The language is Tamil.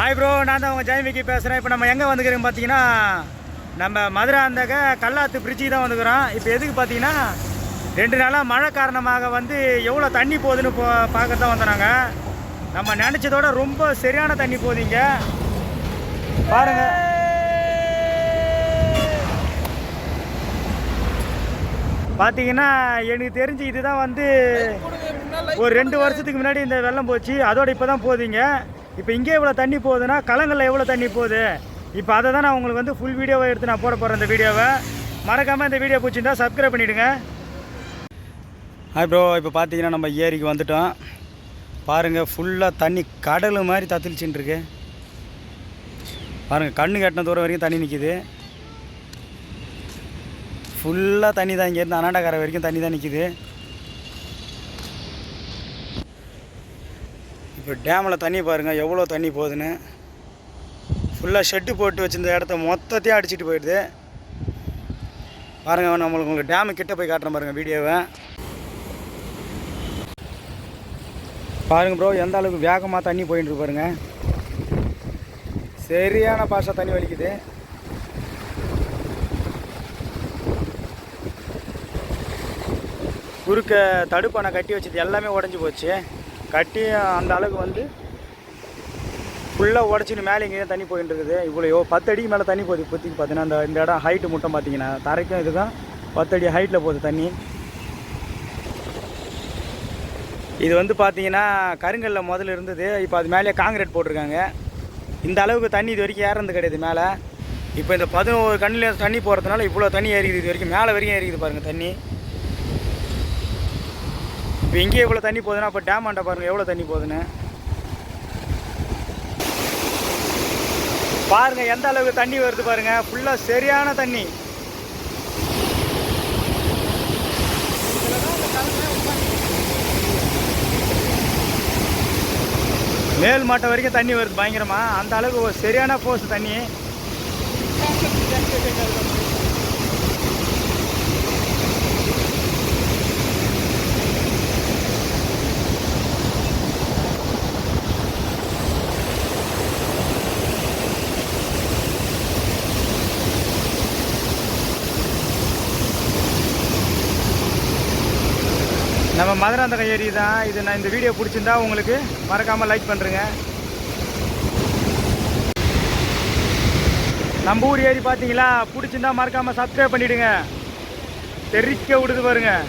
ஹாய் ப்ரோ நான் தான் உங்கள் ஜெயமிக்கி பேசுகிறேன் இப்போ நம்ம எங்கே வந்துக்கிறோம் பார்த்தீங்கன்னா நம்ம மதுரை அந்தக கல்லாத்து பிரிட்ஜுக்கு தான் வந்துக்கிறோம். இப்போ எதுக்கு பார்த்தீங்கன்னா ரெண்டு நாளாக மழை காரணமாக வந்து எவ்வளோ தண்ணி போகுதுன்னு போ பார்க்க தான் வந்தோம் நாங்கள் நம்ம நினச்சதோட ரொம்ப சரியான தண்ணி போகுதுங்க பாருங்க. பார்த்தீங்கன்னா எனக்கு தெரிஞ்சு இதுதான் வந்து ஒரு ரெண்டு வருஷத்துக்கு முன்னாடி இந்த வெள்ளம் போச்சு. அதோட இப்போ தான் போகுதுங்க இப்போ இங்கே இவ்வளோ தண்ணி போகுதுன்னா களங்களில் எவ்வளோ தண்ணி போகுது? இப்போ அதை தான் நான் உங்களுக்கு வந்து ஃபுல் வீடியோவை எடுத்து நான் போட போகிறேன் இந்த வீடியோவை. மறக்காமல் இந்த வீடியோ பிடிச்சிருந்தா சப்ஸ்கிரைப் பண்ணிவிடுங்க ப்ரோ இப்போ பார்த்தீங்கன்னா நம்ம ஏரிக்கு வந்துட்டோம். பாருங்கள் ஃபுல்லாக தண்ணி கடல் மாதிரி தத்துளிச்சுட்டுருக்கு பாருங்கள் கண்ணு கட்டின தூரம் வரைக்கும் தண்ணி நிற்கிது ஃபுல்லாக தண்ணி தான் இங்கேருந்து அனாண்டக்கரை வரைக்கும் தண்ணி தான் நிற்கிது இப்போ டேமில் தண்ணி பாருங்கள் எவ்வளோ தண்ணி போகுதுன்னு. ஃபுல்லாக ஷெட்டு போட்டு வச்சிருந்த இடத்த மொத்தத்தையும் அடிச்சிட்டு போயிடுது. பாருங்கள் நம்மளுக்கு உங்களுக்கு டேமு கிட்டே போய் காட்டுறேன் பாருங்கள் வீடியோவை. பாருங்கள் ப்ரோ எந்த அளவுக்கு வேகமாக தண்ணி போயிட்டு பாருங்க. சரியான பாஷா தண்ணி வலிக்குது. குறுக்க தடுப்பணை கட்டி வச்சது எல்லாமே உடஞ்சி போச்சு. கட்டி அந்த அளவுக்கு வந்து ஃபுல்லாக உடச்சின்னு மேலே எங்கேயும் தண்ணி போயிட்டு இருக்குது. இவ்வளோ பத்து அடிக்கு மேலே தண்ணி போகுது. இப்போதைக்கு பார்த்தீங்கன்னா அந்த இந்த இடம் ஹைட்டு மட்டும் பார்த்தீங்கன்னா. தரைக்கும் இதுதான். பத்து அடி ஹைட்டில் போகுது தண்ணி. இது வந்து பார்த்தீங்கன்னா கருங்கல்ல முதல்ல இருந்தது. இப்போ அது மேலே காங்கிரீட் போட்டிருக்காங்க. இந்த அளவுக்கு தண்ணி இது வரைக்கும் ஏறது கிடையாது மேலே. இப்போ இந்த பதினோரு கண்ணில் தண்ணி போகிறதுனால இவ்வளோ தண்ணி ஏறிக்குது இது வரைக்கும். மேலே வரைக்கும் ஏறிக்குது பாருங்கள் தண்ணி. இப்போ இங்கேயே இவ்வளோ தண்ணி போகுதுன்னா அப்போ டேம் ஆண்ட பாருங்கள் எவ்வளோ தண்ணி போகுதுன்னு. பாருங்க எந்த அளவுக்கு தண்ணி வருது பாருங்க. ஃபுல்லாக சரியான தண்ணி. மேல் மாட்டை வரைக்கும் தண்ணி வருது பயங்கரமா. அந்த அளவுக்கு ஒரு சரியான போஸ் தண்ணி. நம்ம மதுராந்தகம் ஏரி தான். இது நான் இந்த வீடியோ பிடிச்சிருந்தா உங்களுக்கு மறக்காமல் லைக் பண்ணுறேங்க நம்ம ஊர் ஏரி பார்த்தீங்களா பிடிச்சிருந்தா மறக்காமல் சப்ஸ்கிரைப் பண்ணிவிடுங்க தெரிக்க விடுது பாருங்கள்